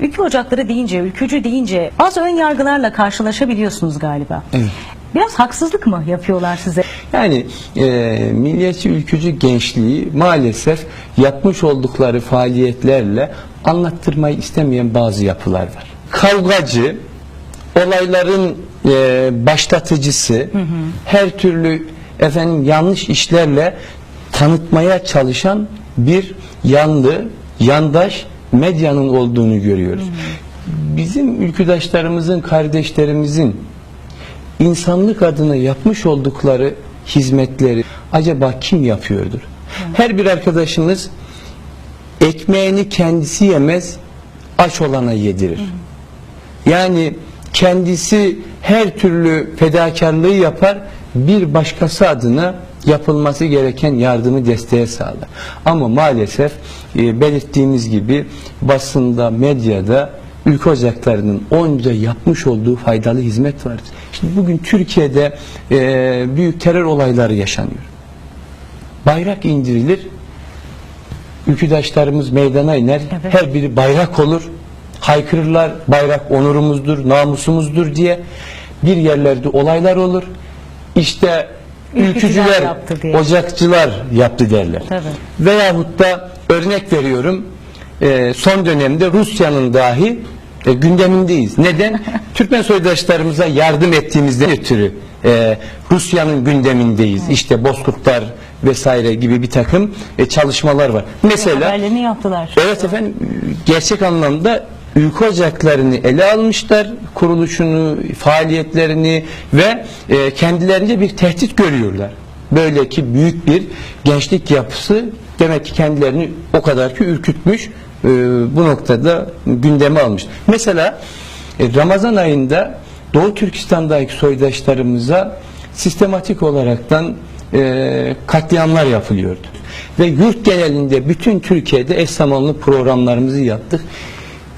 Ülke ocakları deyince, ülkücü deyince bazı ön yargılarla karşılaşabiliyorsunuz galiba. Evet. Biraz haksızlık mı yapıyorlar size? Yani e, milliyetçi ülkücü gençliği maalesef yapmış oldukları faaliyetlerle anlattırmayı istemeyen bazı yapılar var. Kavgacı, olayların e, başlatıcısı, her türlü efendim yanlış işlerle tanıtmaya çalışan bir yanlı, yandaş medyanın olduğunu görüyoruz. Bizim ülküdaşlarımızın, kardeşlerimizin insanlık adına yapmış oldukları hizmetleri acaba kim yapıyordur? Her bir arkadaşımız ekmeğini kendisi yemez, aç olana yedirir. Yani kendisi her türlü fedakarlığı yapar, bir başkası adına yapılması gereken yardımı desteğe sağlar. Ama maalesef e, belirttiğimiz gibi basında, medyada ülke ocaklarının onca yapmış olduğu faydalı hizmet vardır. Şimdi bugün Türkiye'de e, büyük terör olayları yaşanıyor. Bayrak indirilir, ülküdaşlarımız meydana iner, Evet. her biri bayrak olur, haykırırlar, bayrak onurumuzdur, namusumuzdur diye bir yerlerde olaylar olur. İşte Ülkücüler yaptı diye. ocakçılar yaptı derler. Tabii. Veyahut da örnek veriyorum, e, son dönemde Rusya'nın dahi e, gündemindeyiz. Neden? Türkmen soydaşlarımıza yardım ettiğimizden ötürü e, Rusya'nın gündemindeyiz. İşte Bozkurtlar vesaire gibi bir takım e, çalışmalar var. Mesela Haberlerini yaptılar. Evet efendim gerçek anlamda ülke ocaklarını ele almışlar, kuruluşunu, faaliyetlerini ve e, kendilerince bir tehdit görüyorlar. Böyle ki büyük bir gençlik yapısı demek ki kendilerini o kadar ki ürkütmüş, e, bu noktada gündeme almış. Mesela e, Ramazan ayında Doğu Türkistan'daki soydaşlarımıza sistematik olaraktan e, katliamlar yapılıyordu. Ve yurt genelinde bütün Türkiye'de eş zamanlı programlarımızı yaptık.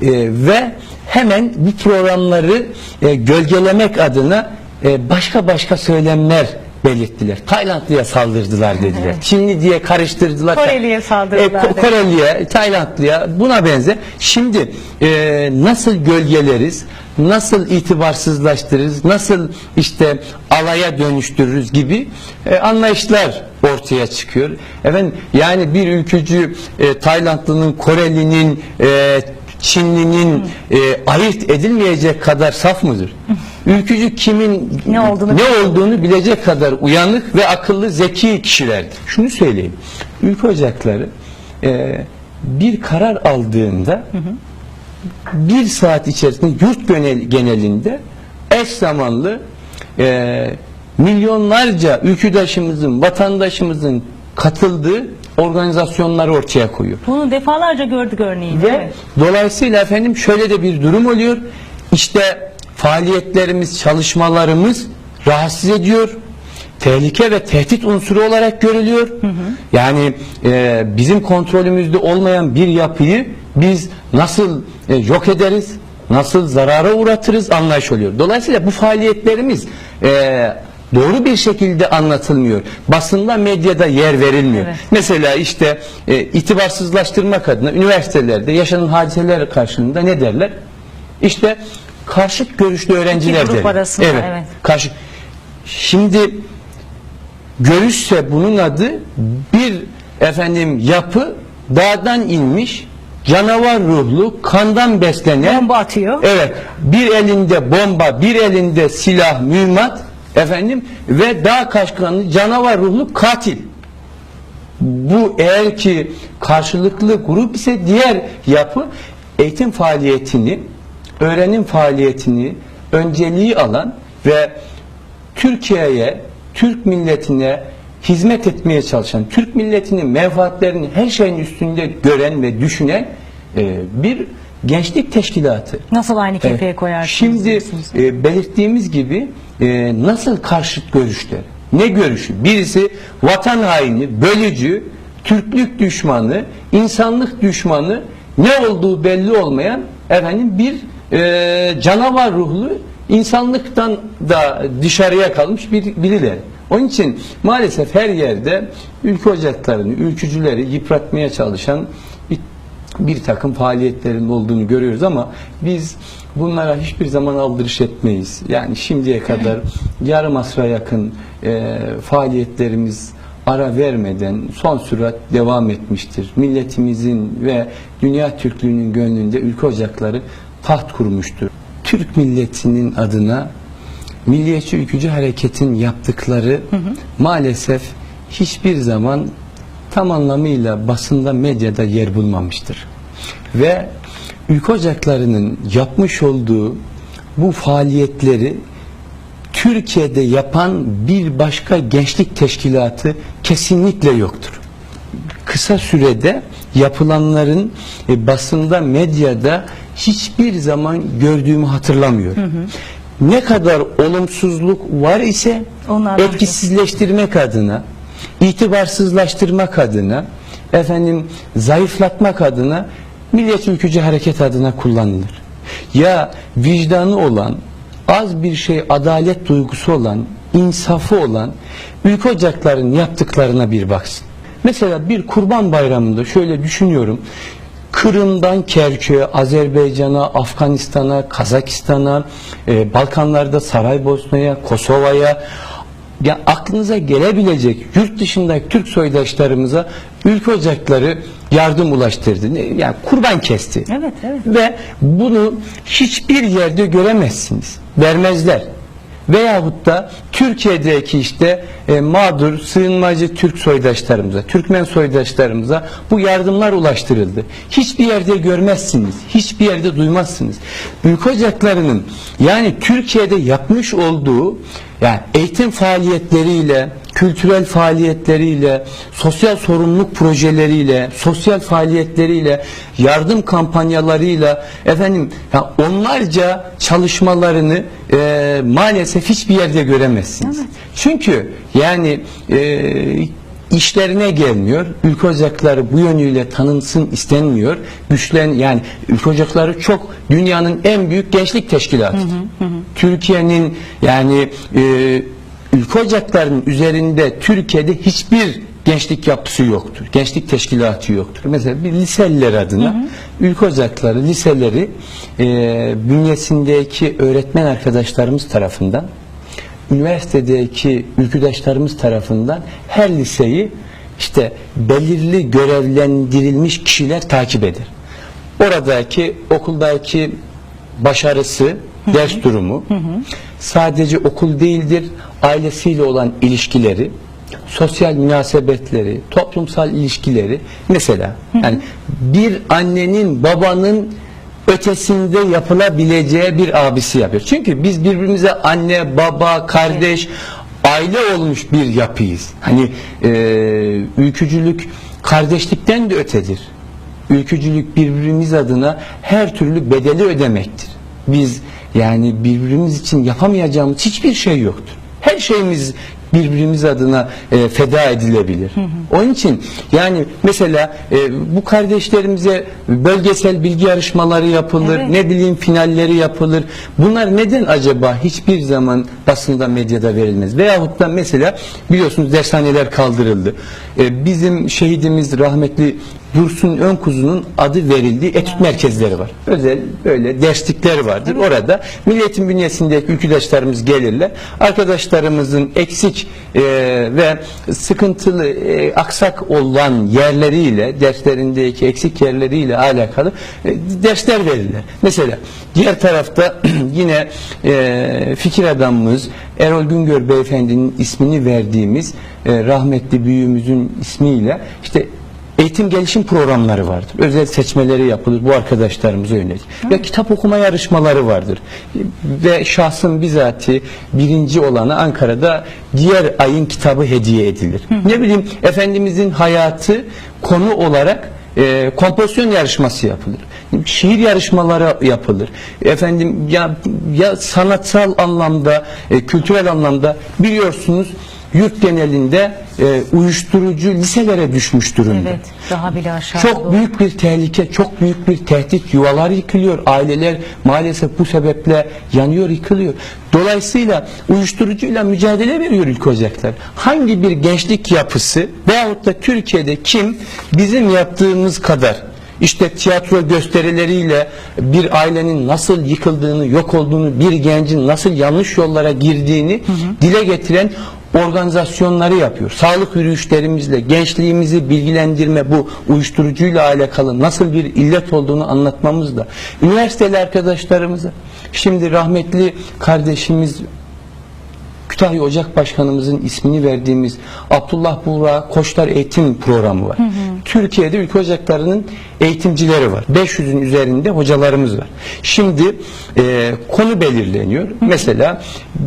E, ve hemen bu programları e, gölgelemek adına e, başka başka söylemler belirttiler. Taylandlıya saldırdılar dediler. Çinli diye karıştırdılar. Koreliye saldırdılar E, Ko-. Koreliye, Taylandlıya buna benzer. Şimdi e, nasıl gölgeleriz, nasıl itibarsızlaştırırız, nasıl işte alaya dönüştürürüz gibi e, anlayışlar ortaya çıkıyor. Efendim yani bir ülkücü e, Taylandlının, Korelinin, e, Çinlinin e, ayırt edilmeyecek kadar saf mıdır? Ülkücü kimin Ne olduğunu ne olduğunu bilecek kadar uyanık ve akıllı, zeki kişilerdir. Şunu söyleyeyim. Ülke ocakları e, bir karar aldığında bir saat içerisinde yurt genel- genelinde eş zamanlı e, milyonlarca ülküdaşımızın, vatandaşımızın katıldığı organizasyonları ortaya koyuyor. Bunu defalarca gördük örneğini. Ve Evet. dolayısıyla efendim şöyle de bir durum oluyor. İşte faaliyetlerimiz, çalışmalarımız rahatsız ediyor. Tehlike ve tehdit unsuru olarak görülüyor. Yani e, bizim kontrolümüzde olmayan bir yapıyı biz nasıl e, yok ederiz, nasıl zarara uğratırız anlayış oluyor. Dolayısıyla bu faaliyetlerimiz e, doğru bir şekilde anlatılmıyor. Basında, medyada yer verilmiyor. Evet. Mesela işte e, itibarsızlaştırmak adına üniversitelerde yaşanan hadiseler karşılığında ne derler? İşte karşıt görüşlü öğrenciler grup derler. arasında, evet. evet. Karşı. Şimdi görüşse bunun adı bir efendim yapı dağdan inmiş canavar ruhlu kandan beslenen Bomba atıyor. Evet. Bir elinde bomba, bir elinde silah, mühimmat efendim ve dağ kaşkanlı canavar ruhlu katil. Bu eğer ki karşılıklı grup ise diğer yapı eğitim faaliyetini, öğrenim faaliyetini önceliği alan ve Türkiye'ye, Türk milletine hizmet etmeye çalışan, Türk milletinin menfaatlerini her şeyin üstünde gören ve düşünen e, bir gençlik teşkilatı. Nasıl aynı kefeye Evet. koyarsınız? Şimdi e, belirttiğimiz gibi e, nasıl karşıt görüşler? Ne görüşü? Birisi vatan haini, bölücü, Türklük düşmanı, insanlık düşmanı, ne olduğu belli olmayan efendim bir e, canavar ruhlu insanlıktan da dışarıya kalmış bir birileri. Onun için maalesef her yerde ülke ocaklarını, ülkücüleri yıpratmaya çalışan bir takım faaliyetlerin olduğunu görüyoruz ama biz bunlara hiçbir zaman aldırış etmeyiz. Yani şimdiye kadar yarım asra yakın e, faaliyetlerimiz ara vermeden son sürat devam etmiştir. Milletimizin ve dünya Türklüğünün gönlünde ülke ocakları taht kurmuştur. Türk milletinin adına Milliyetçi Ülkücü Hareket'in yaptıkları maalesef hiçbir zaman tam anlamıyla basında medyada yer bulmamıştır. Ve ülke ocaklarının yapmış olduğu bu faaliyetleri Türkiye'de yapan bir başka gençlik teşkilatı kesinlikle yoktur. Kısa sürede yapılanların e, basında, medyada hiçbir zaman gördüğümü hatırlamıyorum. Ne kadar olumsuzluk var ise Onlar etkisizleştirmek adına, itibarsızlaştırmak adına, efendim zayıflatmak adına Milliyetçi Ülkücü Hareket adına kullanılır. Ya vicdanı olan, az bir şey adalet duygusu olan, insafı olan ülke ocaklarının yaptıklarına bir baksın. Mesela bir kurban bayramında şöyle düşünüyorum. Kırım'dan Kerkük'e, Azerbaycan'a, Afganistan'a, Kazakistan'a, e, Balkanlarda Saraybosna'ya, Kosova'ya ya aklınıza gelebilecek yurt dışındaki Türk soydaşlarımıza ülke ocakları yardım ulaştırdı. Yani kurban kesti. Evet, evet. Ve bunu hiçbir yerde göremezsiniz. Vermezler. Veyahut da Türkiye'deki işte e, mağdur, sığınmacı Türk soydaşlarımıza, Türkmen soydaşlarımıza bu yardımlar ulaştırıldı. Hiçbir yerde görmezsiniz, hiçbir yerde duymazsınız. Ülke ocaklarının yani Türkiye'de yapmış olduğu yani eğitim faaliyetleriyle, kültürel faaliyetleriyle, sosyal sorumluluk projeleriyle, sosyal faaliyetleriyle, yardım kampanyalarıyla efendim ya onlarca çalışmalarını e, maalesef hiçbir yerde göremezsiniz. Çünkü yani e, işlerine gelmiyor. Ülke ocakları bu yönüyle tanınsın istenmiyor. Güçlen yani ülke ocakları çok dünyanın en büyük gençlik teşkilatı. Türkiye'nin yani e, ülke ocaklarının üzerinde Türkiye'de hiçbir gençlik yapısı yoktur. Gençlik teşkilatı yoktur. Mesela bir liseliler adına ülke ocakları liseleri e, bünyesindeki öğretmen arkadaşlarımız tarafından üniversitedeki ülküdaşlarımız tarafından her liseyi işte belirli görevlendirilmiş kişiler takip eder. Oradaki okuldaki başarısı, ders durumu sadece okul değildir, ailesiyle olan ilişkileri, sosyal münasebetleri, toplumsal ilişkileri mesela yani bir annenin babanın ötesinde yapılabileceği bir abisi yapıyor. Çünkü biz birbirimize anne, baba, kardeş, aile olmuş bir yapıyız. Hani e, ülkücülük kardeşlikten de ötedir. Ülkücülük birbirimiz adına her türlü bedeli ödemektir. Biz yani birbirimiz için yapamayacağımız hiçbir şey yoktur. Her şeyimiz birbirimiz adına e, feda edilebilir. Onun için yani mesela e, bu kardeşlerimize bölgesel bilgi yarışmaları yapılır, Evet. ne bileyim finalleri yapılır. Bunlar neden acaba hiçbir zaman basında medyada verilmez? Veyahut da mesela biliyorsunuz dershaneler kaldırıldı. E, bizim şehidimiz rahmetli Dursun Önkuzu'nun adı verildiği etüt merkezleri var. Özel böyle derslikler vardır. Orada milletin bünyesindeki ülküdaşlarımız gelirler. Arkadaşlarımızın eksik e, ve sıkıntılı, e, aksak olan yerleriyle, derslerindeki eksik yerleriyle alakalı e, dersler verirler. Mesela diğer tarafta yine e, fikir adamımız Erol Güngör Beyefendi'nin ismini verdiğimiz e, rahmetli büyüğümüzün ismiyle işte eğitim gelişim programları vardır. Özel seçmeleri yapılır bu arkadaşlarımıza yönelik. Ve kitap okuma yarışmaları vardır. Ve şahsın bizatihi birinci olanı Ankara'da diğer ayın kitabı hediye edilir. Ne bileyim Efendimizin hayatı konu olarak e, kompozisyon yarışması yapılır. Şiir yarışmaları yapılır. Efendim ya ya sanatsal anlamda, e, kültürel anlamda biliyorsunuz yurt genelinde e, uyuşturucu liselere düşmüş durumda. Evet. Daha bile aşağı. Çok doğru. büyük bir tehlike, çok büyük bir tehdit. Yuvalar yıkılıyor. Aileler maalesef bu sebeple yanıyor, yıkılıyor. Dolayısıyla uyuşturucuyla mücadele veriyor ülke ocaklar. Hangi bir gençlik yapısı veyahut da Türkiye'de kim bizim yaptığımız kadar işte tiyatro gösterileriyle bir ailenin nasıl yıkıldığını, yok olduğunu, bir gencin nasıl yanlış yollara girdiğini dile getiren organizasyonları yapıyor. Sağlık yürüyüşlerimizle gençliğimizi bilgilendirme bu uyuşturucuyla alakalı nasıl bir illet olduğunu anlatmamızla üniversiteli arkadaşlarımıza şimdi rahmetli kardeşimiz Kütahya Ocak Başkanımızın ismini verdiğimiz Abdullah Buğra Koçlar Eğitim Programı var. Türkiye'de ülke ocaklarının eğitimcileri var. 500'ün üzerinde hocalarımız var. Şimdi e, konu belirleniyor. Mesela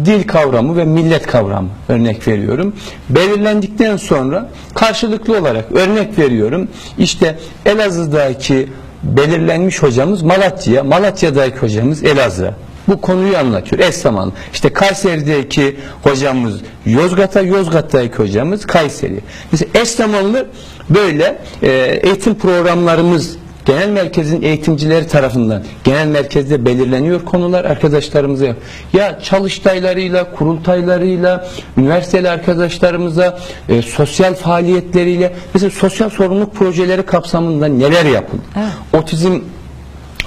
dil kavramı ve millet kavramı örnek veriyorum. Belirlendikten sonra karşılıklı olarak örnek veriyorum. İşte Elazığ'daki belirlenmiş hocamız Malatya, Malatya'daki hocamız Elazığ bu konuyu anlatıyor. Eş zamanlı. İşte Kayseri'deki hocamız Yozgat'a, Yozgat'taki hocamız Kayseri. Mesela eş zamanlı böyle e, eğitim programlarımız genel merkezin eğitimcileri tarafından genel merkezde belirleniyor konular arkadaşlarımıza yap. Ya çalıştaylarıyla, kurultaylarıyla, üniversiteli arkadaşlarımıza, e, sosyal faaliyetleriyle mesela sosyal sorumluluk projeleri kapsamında neler yapıldı? Otizm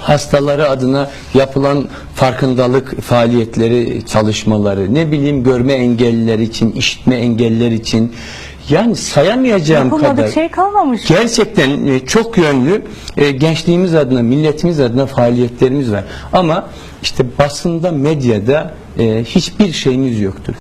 hastaları adına yapılan farkındalık faaliyetleri, çalışmaları, ne bileyim görme engelliler için, işitme engelliler için yani sayamayacağım Yapılmadık kadar şey kalmamış. gerçekten e, çok yönlü e, gençliğimiz adına, milletimiz adına faaliyetlerimiz var. Ama işte basında, medyada e, hiçbir şeyimiz yoktur.